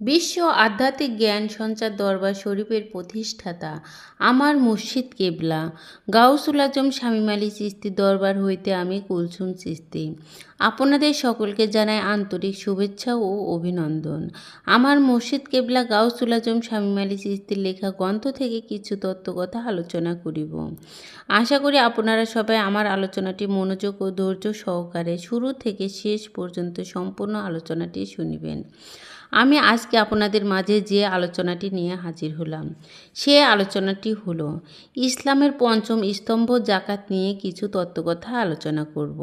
বিশ্ব আধ্যাত্মিক জ্ঞান সঞ্চার দরবার শরীফের প্রতিষ্ঠাতা আমার মুর্শিদ কেবলা। গাউসুল আজম আলী চিস্তি দরবার হইতে আমি কুলসুম চিস্তি আপনাদের সকলকে জানাই আন্তরিক শুভেচ্ছা ও অভিনন্দন। আমার মুর্শিদ কেবলা গাউসুল আজম শামীম আলী চিস্তির লেখা গ্রন্থ থেকে কিছু তত্ত্বকথা আলোচনা করিব। আশা করি আপনারা সবাই আমার আলোচনাটি মনোযোগ ও ধৈর্য সহকারে শুরু থেকে শেষ পর্যন্ত সম্পূর্ণ আলোচনাটি শুনিবেন। আমি আজকে আপনাদের মাঝে যে আলোচনাটি নিয়ে হাজির হলাম, সে আলোচনাটি হলো, ইসলামের পঞ্চম স্তম্ভ জাকাত নিয়ে কিছু তত্ত্বকথা আলোচনা করব।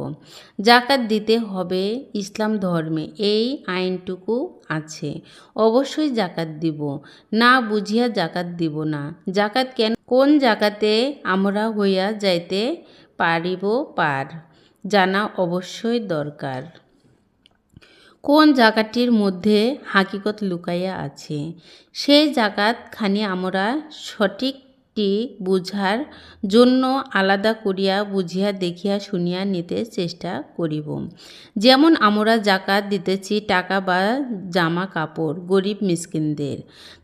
জাকাত দিতে হবে ইসলাম ধর্মে, এই আইনটুকু আছে। অবশ্যই জাকাত দিব। না বুঝিয়া জাকাত দিব না। জাকাত কেন? কোন জাকাতে আমরা হইয়া যাইতে পারিব পার? জানা অবশ্যই দরকার। কোন জায়গাটির মধ্যে হাকিকত লুকাইয়া আছে? সেই জাগাতখানি আমরা সঠিকটি বুঝার জন্য আলাদা করিয়া বুঝিয়া দেখিয়া শুনিয়া নিতে চেষ্টা করিব। যেমন আমরা জাকাত দিতেছি, টাকা বা জামা কাপড়, গরিব মিসকিনদের।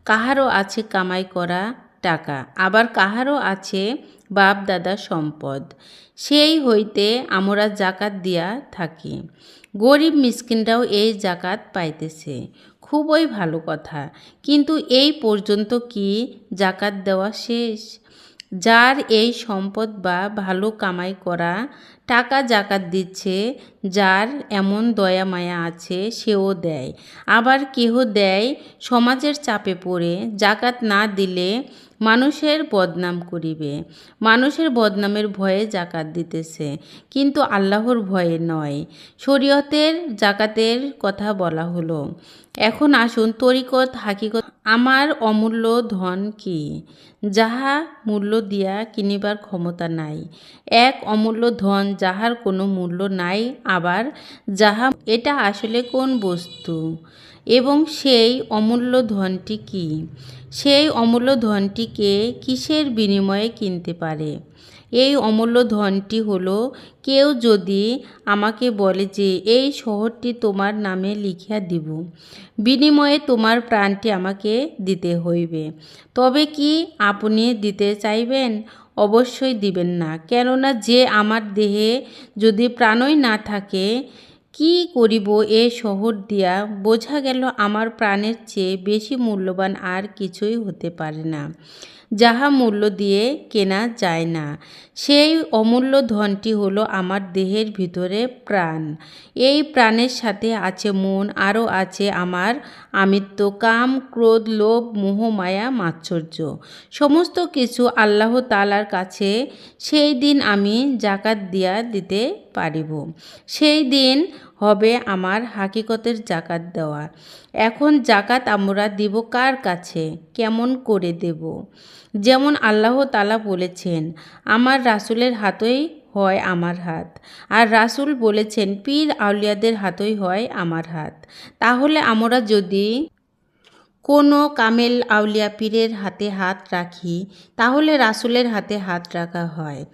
কাহারও আছে কামাই করা টাকা। আবার কাহারও আছে বাপ দাদা সম্পদ। সেই হইতে আমরা জাকাত দিয়া থাকি। গরিব মিসকিনরাও এই জাকাত পাইতেছে। খুবই ভালো কথা। কিন্তু এই পর্যন্ত কি জাকাত দেওয়া শেষ? যার এই সম্পদ বা ভালো কামাই করা টাকা জাকাত দিচ্ছে, যার এমন দয়া মায়া আছে, সেও দেয়। আবার কেহ দেয়, সমাজের চাপে পড়ে, জাকাত না দিলে মানুষের বদনাম করিবে। মানুষের বদনামের ভয়ে জাকাত দিতেছে, কিন্তু আল্লাহর ভয়ে নয়। শরীয়তের জাকাতের কথা বলা হলো। এখন আসুন তরিকত, হাকিকত। আমার অমূল্য ধন কি? যাহা মূল্য দিয়া কিনিবার ক্ষমতা নাই। এক অমূল্য ধন যাহার কোনো মূল্য নাই, আবার যাহা, এটা আসলে কোন বস্তু? এবং সেই অমূল্য ধনটি কি? সেই অমূল্য ধনটিকে কিসের বিনিময়ে কিনতে পারে? এই অমূল্য ধনটি হলো, কেউ যদি আমাকে বলে যে, এই শহরটি তোমার নামে লিখিয়া দিব। বিনিময়ে তোমার প্রাণটি আমাকে দিতে হইবে। তবে কি আপনি দিতে চাইবেন? অবশ্যই দিবেন না। কেননা যে আমার দেহে যদি প্রাণই না থাকে কি করিব এ শহর দিয়া বোঝা গেল আমার প্রাণের চেয়ে বেশি মূল্যবান আর কিছুই হতে পারে না। যাহা মূল্য দিয়ে কেনা যায় না, সেই অমূল্য ধনটি হলো আমার দেহের ভিতরে প্রাণ। এই প্রাণের সাথে আছে মন, আরও আছে আমার আমিত্ব, কাম, ক্রোধ, লোভ, মোহ, মায়া মাৎসর্য সমস্ত কিছু আল্লাহ তালার কাছে সেই দিন আমি জাকাত দিয়া দিতে পারিব। সেই দিন হবে আমার হাকিকতের জাকাত দেওয়া। এখন জাকাত আমরা দিব কার কাছে? কেমন করে দেব? যেমন আল্লাহ তালা বলেছেন, আমার রাসুলের হাতই হয় আমার হাত। আর রাসুল বলেছেন, পীর আউলিয়াদের হাতই হয় আমার হাত। তাহলে আমরা যদি কোনো কামেল আউলিয়া পীরের হাতে হাত রাখি, তাহলে রাসুলের হাতে হাত রাখা হয়।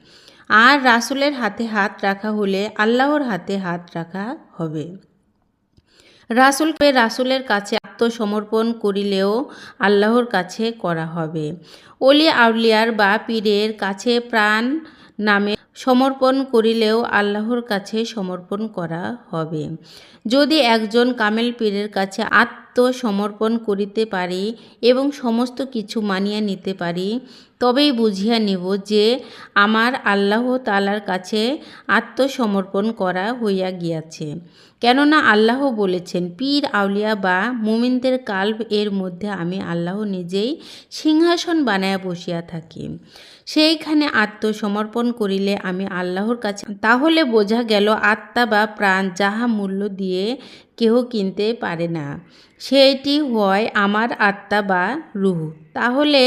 আর রাসুলের হাতে হাত রাখা হলে আল্লাহর হাতে হাত রাখা হবে। রাসুলকে রাসুলের কাছে আত্মসমর্পণ করিলেও আল্লাহর কাছে করা হবে। অলি আউলিয়ার বা পীরের কাছে প্রাণ নামে সমর্পণ করিলেও আল্লাহর কাছে সমর্পণ করা হবে। যদি একজন কামেল পীরের কাছে আত্মসমর্পণ করিতে পারি এবং সমস্ত কিছু মানিয়া নিতে পারি, তবেই বুঝিয়া নিব যে আমার আল্লাহ তালার কাছে আত্মসমর্পণ করা হইয়া গিয়াছে। কেননা আল্লাহ বলেছেন, পীর, আউলিয়া বা মুমিনদের কাল্প এর মধ্যে আমি আল্লাহ নিজেই সিংহাসন বানায়া বসিয়া থাকি। সেইখানে আত্মসমর্পণ করিলে আমি আল্লাহর কাছে। তাহলে বোঝা গেল আত্মা বা প্রাণ যাহা মূল্য দিয়ে কেহ কিনতে পারে না। সেইটি হয় আমার আত্মা বা রুহ। তাহলে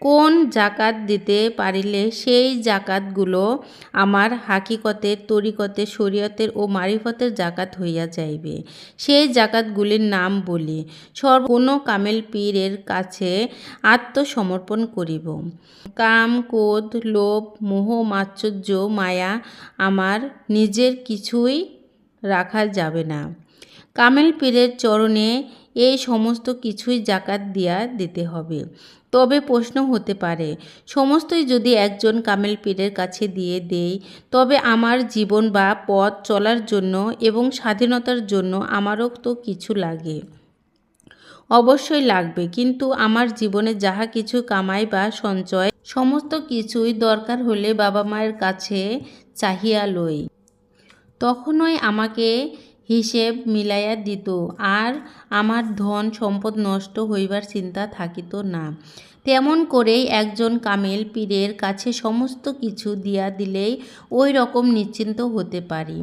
কোন জাকাত দিতে পারিলে সেই জাকাতগুলো আমার হাকিকতের তরিকতের শরীয়তের ও মারিফতের জাকাত হইয়া যাইবে। সেই জাকাতগুলির নাম বলি। সর্ব কোনো কামেল পীরের কাছে আত্মসমর্পণ করিব। কাম কোদ লোভ, মোহ মাৎসর্য মায়া আমার নিজের কিছুই রাখা যাবে না। কামেল পীরের চরণে এই সমস্ত কিছুই জাকাত দিয়া দিতে হবে। তবে প্রশ্ন হতে পারে, সমস্তই যদি একজন কামেল পীরের কাছে দিয়ে দেই, তবে আমার জীবন বা পথ চলার জন্য এবং স্বাধীনতার জন্য আমারও তো কিছু লাগে। অবশ্যই লাগবে, কিন্তু আমার জীবনে যাহা কিছু কামাই বা সঞ্চয়, সমস্ত কিছুই দরকার হলে বাবা মায়ের কাছে চাহিয়া লই। তখনই আমাকে হিসেব মিলাইয়া দিত। আর আমার ধন সম্পদ নষ্ট হইবার চিন্তা থাকিত না। তেমন করেই একজন কামেল পীরের কাছে সমস্ত কিছু দিয়া দিলেই ওই রকম নিশ্চিন্ত হতে পারি।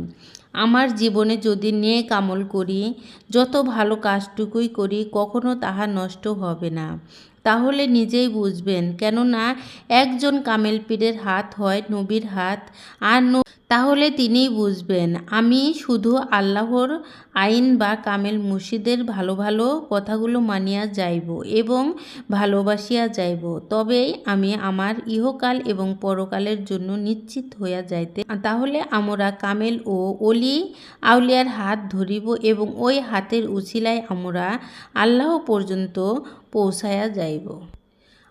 আমার জীবনে যদি নেক কামল করি, যত ভালো কাজটুকুই করি, কখনো তাহা নষ্ট হবে না। তাহলে নিজেই বুঝবেন, কেননা একজন কামেল পীরের হাত হয় নবীর হাত, আর তাহলে তিনিই বুঝবেন, আমি শুধু আল্লাহর আইন বা কামেল মুর্শিদের ভালো ভালো কথাগুলো মানিয়া যাইব এবং ভালোবাসিয়া যাইব। তবেই আমি আমার ইহকাল এবং পরকালের জন্য নিশ্চিত হইয়া যাইতে, তাহলে আমরা কামেল ও অলি আউলিয়ার হাত ধরিব এবং ওই হাতের উছিলায় আমরা আল্লাহ পর্যন্ত পৌঁছায়া যাইব।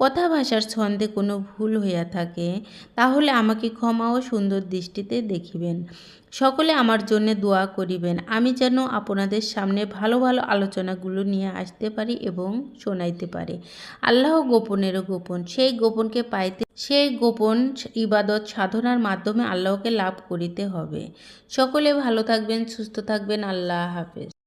কথা ভাষার ছন্দে কোনো ভুল হইয়া থাকে, তাহলে আমাকে ক্ষমা ও সুন্দর দৃষ্টিতে দেখিবেন। সকলে আমার জন্য দোয়া করিবেন। আমি যেন আপনাদের সামনে ভালো ভালো আলোচনাগুলো নিয়ে আসতে পারি এবং শোনাইতে পারি। আল্লাহ গোপনেরও গোপন। সেই গোপনকে পাইতে, সেই গোপন ইবাদত সাধনার মাধ্যমে আল্লাহকে লাভ করিতে হবে। সকলে ভালো থাকবেন, সুস্থ থাকবেন। আল্লাহ হাফেজ।